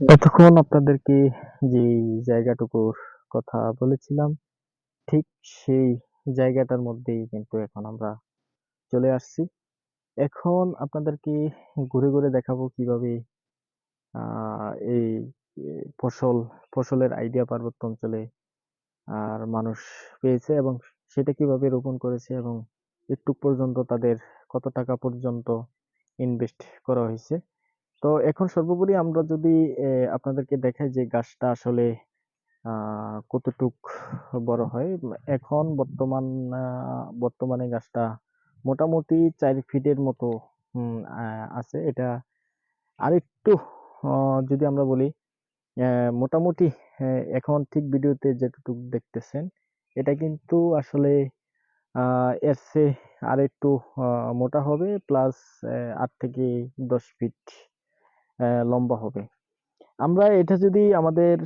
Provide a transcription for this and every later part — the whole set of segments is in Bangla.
এতক্ষণ আপনাদেরকে যে জায়গাটুকুর কথা বলেছিলাম, ঠিক সেই জায়গাটার মধ্যেই কিন্তু এখন আমরা চলে আসছি। এখন আপনাদেরকে ঘুরে ঘুরে দেখাবো কীভাবে এই ফসল, ফসলের আইডিয়া পার্বত্য অঞ্চলে, আর মানুষ পেয়েছে এবং সেটা কীভাবে রোপণ করেছে এবং একটু পর্যন্ত তাদের কত টাকা পর্যন্ত ইনভেস্ট করা হয়েছে। তো এখন সর্বোপরি আমরা যদি আপনাদেরকে দেখাই যে গাছটা আসলে কতটুক বড় হয়। এখন বর্তমান বর্তমানে গাছটা মোটামুটি চার ফিটের মতো আছে। এটা আরেকটু যদি আমরা বলি মোটামুটি এখন ঠিক ভিডিওতে যেটুকু দেখতেছেন, এটা কিন্তু আসলে এর চেয়ে আর একটু মোটা হবে, প্লাস আট থেকে দশ ফিট লম্বা হবে। আমরা এটা যদি আমাদের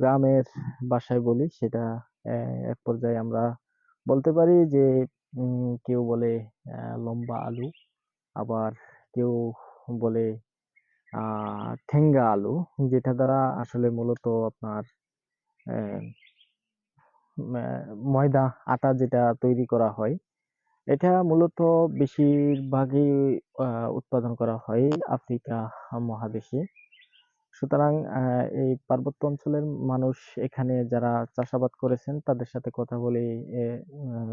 গ্রামের বাসায় বলি, সেটা এক পর্যায়ে আমরা বলতে পারি যে কেউ বলে লম্বা আলু, আবার কেউ বলে ঠেঙ্গা আলু, যেটা দ্বারা আসলে মূলত আপনার ময়দা, আটা যেটা তৈরি করা হয়। এটা মূলত বেশিরভাগই আহ, উৎপাদন করা হয় আফ্রিকা মহাদেশে। সুতরাং আহ, এই পার্বত্য অঞ্চলের মানুষ এখানে যারা চাষাবাদ করেছেন তাদের সাথে কথা বলে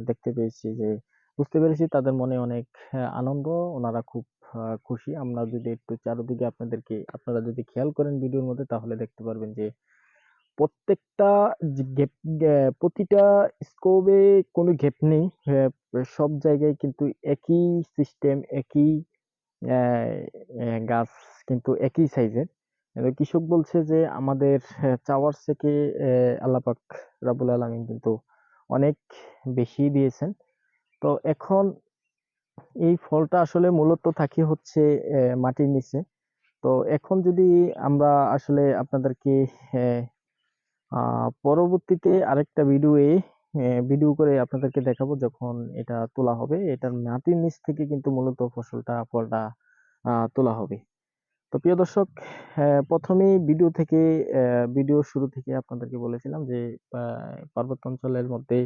দেখতে পেয়েছি যে বুঝতে পেরেছি তাদের মনে অনেক আনন্দ ওনারা খুব আহ, খুশি। আমরা যদি একটু চারদিকে আপনাদেরকে আপনারা যদি খেয়াল করেন ভিডিওর মধ্যে তাহলে দেখতে পারবেন যে প্রত্যেকটা প্রতিটা স্কোপে কোনো গ্যাপ নেই। সব জায়গায় কিন্তু একই সিস্টেম একই গাছ কিন্তু একই সাইজের কৃষক বলছে যে আমাদের চাওয়ার থেকে আহ, আল্লাহ পাক রাব্বুল আলামিন কিন্তু অনেক বেশি দিয়েছেন। তো এখন এই ফলটা আসলে মূলত থাকে হচ্ছে মাটির নিচে। তো এখন যদি আমরা আসলে আপনাদেরকে পরবর্তীতে আরেকটা ভিডিওয়ে ভিডিও করে আপনাদেরকে দেখাবো যখন এটা তোলা হবে। এটার মাটির নিচ থেকে কিন্তু মূলত ফসলটা ফলটা তোলা হবে। তো প্রিয় দর্শক আহ, প্রথমেই ভিডিও থেকে ভিডিও শুরু থেকে আপনাদেরকে বলেছিলাম যে পার্বত্য অঞ্চলের মধ্যে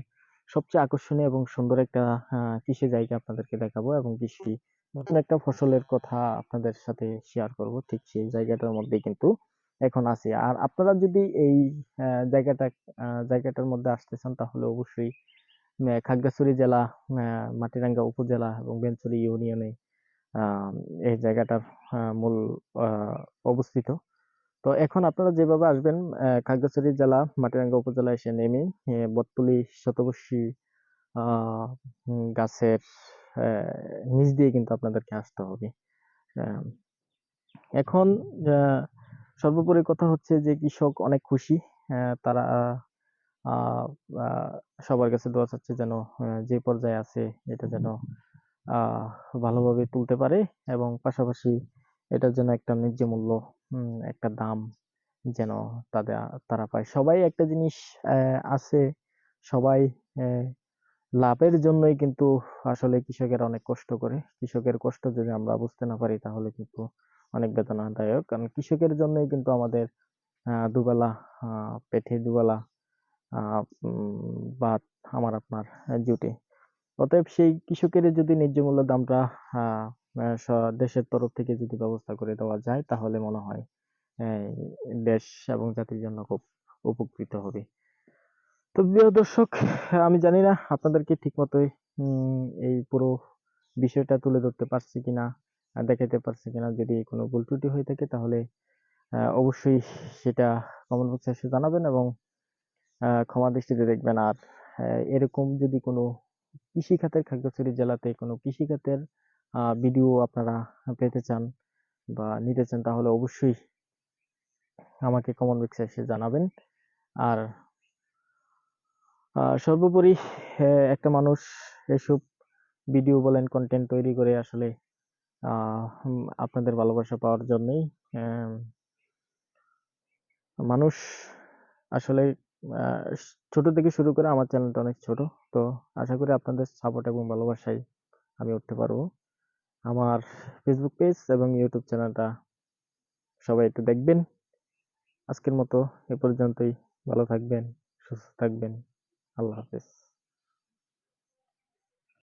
সবচেয়ে আকর্ষণীয় এবং সুন্দর একটা কৃষি জায়গা আপনাদেরকে দেখাবো এবং কৃষি নতুন একটা ফসলের কথা আপনাদের সাথে শেয়ার করব। ঠিক সেই জায়গাটার মধ্যেই কিন্তু এখন আছি। আর আপনারা যদি এই জায়গাটা জায়গাটার মধ্যে আসতে চান, তাহলে অবশ্যই খাগড়াছড়ি জেলা মাটিরাঙ্গা উপজেলা এবং বেনছড়ি ইউনিয়নে এই জায়গাটার মূল অবস্থিত। তো এখন আপনারা যেভাবে আসবেন খাগড়াছড়ি জেলা, মাটিরাঙ্গা উপজেলা এসে নেমে বটতলী শতবর্ষী গাছের নিচ দিয়ে কিন্তু আপনাদেরকে আসতে হবে। এখন সর্বোপরি কথা হচ্ছে যে কৃষক অনেক খুশি। তারা সবার কাছে দোয়া চাচ্ছে যেন যে পর্যায়ে আছে এটা যেন আহ, ভালোভাবে তুলতে পারে এবং পাশাপাশি এটার জন্য একটা ন্যায্য মূল্য একটা দাম যেন তাদের তারা পায়। সবাই একটা জিনিস আহ, আছে সবাই আহ, লাভের জন্যই কিন্তু আসলে কৃষকের অনেক কষ্ট করে। কৃষকের কষ্ট যদি আমরা বুঝতে না পারি তাহলে কিন্তু অনেক বেদনাদায়ক। কারণ কৃষকের জন্যই কিন্তু আমাদের আহ, দুবেলা পেটে দুবেলা ভাত আমার আপনার জুটে। অতএব সেই কৃষকের যদি ন্যায্য মূল্য দামটা দেশের তরফ থেকে যদি ব্যবস্থা করে দেওয়া যায় তাহলে মনে হয় দেশ এবং জাতির জন্য খুব উপকৃত হবে। তো প্রিয় দর্শক, আমি জানি না আপনাদেরকে ঠিক মতোই এই পুরো বিষয়টা তুলে ধরতে পারছি কিনা দেখাতে পারছি কিনা, যদি কোনো ভুল ত্রুটি হয়ে থাকে তাহলে অবশ্যই সেটা কমেন্ট বক্সে এসে জানাবেন এবং ক্ষমা দৃষ্টিতে দেখবেন। আর এরকম যদি কোনো কৃষি খাতের খাগড়াছড়ি জেলাতে কোনো কৃষি খাতের ভিডিও আপনারা পেতে চান বা নিতে চান তাহলে অবশ্যই আমাকে কমেন্ট বক্সে এসে জানাবেন। আর সর্বোপরি একটা মানুষ এসব ভিডিও বলেন কন্টেন্ট তৈরি করে আসলে আপনাদের ভালোবাসা পাওয়ার জন্যই মানুষ আসলে ছোট থেকে শুরু করে আমার চ্যানেলটা অনেক ছোট, তো আশা করি আপনাদের সাপোর্ট এবং ভালোবাসায় আমি উঠতে পারব। আমার ফেসবুক পেজ এবং ইউটিউব চ্যানেলটা সবাই একটু দেখবেন। আজকের মতো এ পর্যন্তই, ভালো থাকবেন, সুস্থ থাকবেন। আল্লাহ হাফেজ